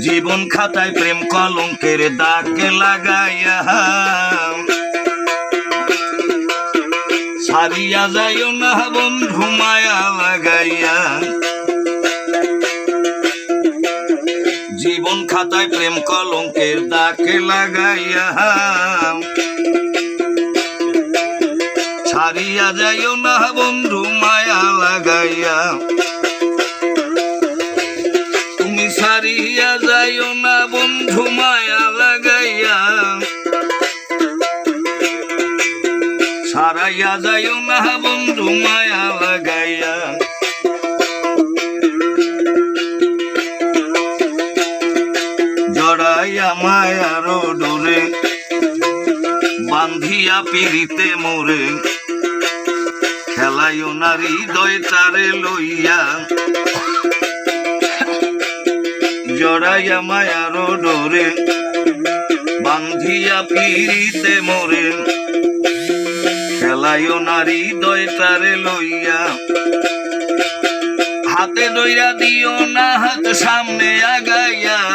জীবন খাতায় প্রেম কলঙ্কের দাগ লাগাইয়া সারিয়া যাইও না বন্ধু মায়া লাগাইয়া। জীবন খাতায় প্রেম কলঙ্কের দাগ লাগাইয়া। ছাড়িয়া যাইও না বন্ধু, মায়া লাগাইয়া। তুমি সারিয়া যাইও না বন্ধু, মায়া লাগাইয়া। সারাইয়া যাইও না বন্ধু, মায়া লাগাইয়া। জড়াইয়া মায়ার ডোরে, বান্ধিয়া পিড়িতে মোরে। খেলাইও না হৃদয় তারে লইয়া। জড়াইয়া মায়ার ডোরে, বান্ধিয়া পিড়িতে মোরে। খেলাইও নারী দয়টারে লইয়া। হাতে দইরা দিও না হাত, সামনে আগাইয়া।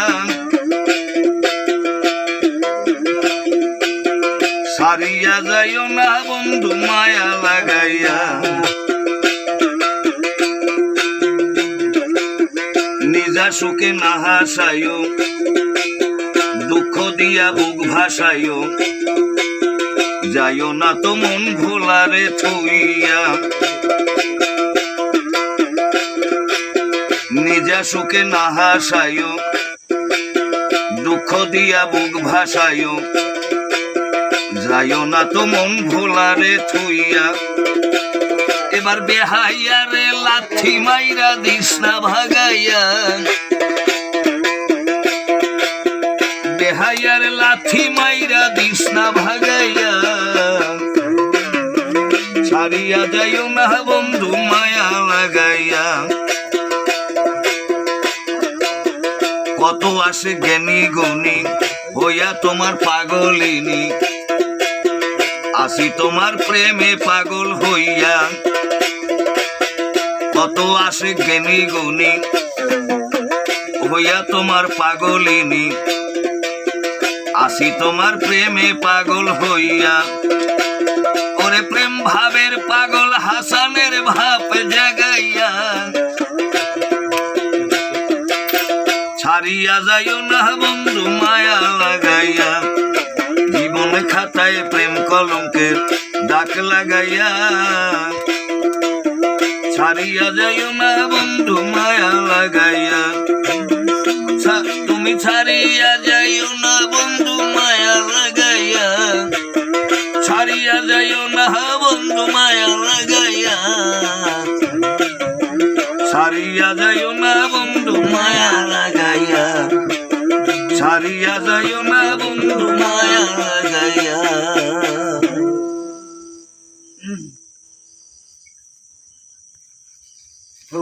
না বন্ধু মায়া লাগাইয়া। নিজা সুখে না হাসাইও, দুঃখ দিয়া বুক ভাসাইও। যাইও না তো মন ভোলারে থুইয়া। নিজা সুখে না হাসাইও, দুঃখ দিয়া বুক ভাসাইও। যাইও না তো মন ভোলারে থুইয়া। এবার বেহাইয়া রে লাথি মাইরা দিস না ভাগাইয়া। বেহাইয়ার লাথি মাইরা দিস না ভাগাইয়া। ছাড়িয়া যাইও না বন্ধু মায়া লাগাইয়া। কত আসে জ্ঞানী গুণী হইয়া তোমার পাগলিনী। আসি তোমার প্রেমে পাগল হইয়া। কত আসে জ্ঞানী গুণী, হইয়া তোমার পাগলিনী। আসি তোমার প্রেমে পাগল হইয়া। ওরে প্রেম ভাবের পাগল হাসানের ভাব জাগাইয়া। ছাড়িয়া যাইও না বন্ধু, মায়া লাগাইয়া। খাতায় প্রেম কলঙ্কের ডাক লাগাইয়া। ছাড়িয়া যাইও না বন্ধু, মায়া লাগাইয়া। তুমি ছাড়িয়া যাইও না বন্ধু, মায়া লাগাইয়া। ছাড়িয়া যাইও না বন্ধু, মায়া লাগাইয়া। ছাড়িয়া যাইও না বন্ধু, মায়া ছাড়িয়া যাইও না বন্ধু মায়া লাগাইয়া ও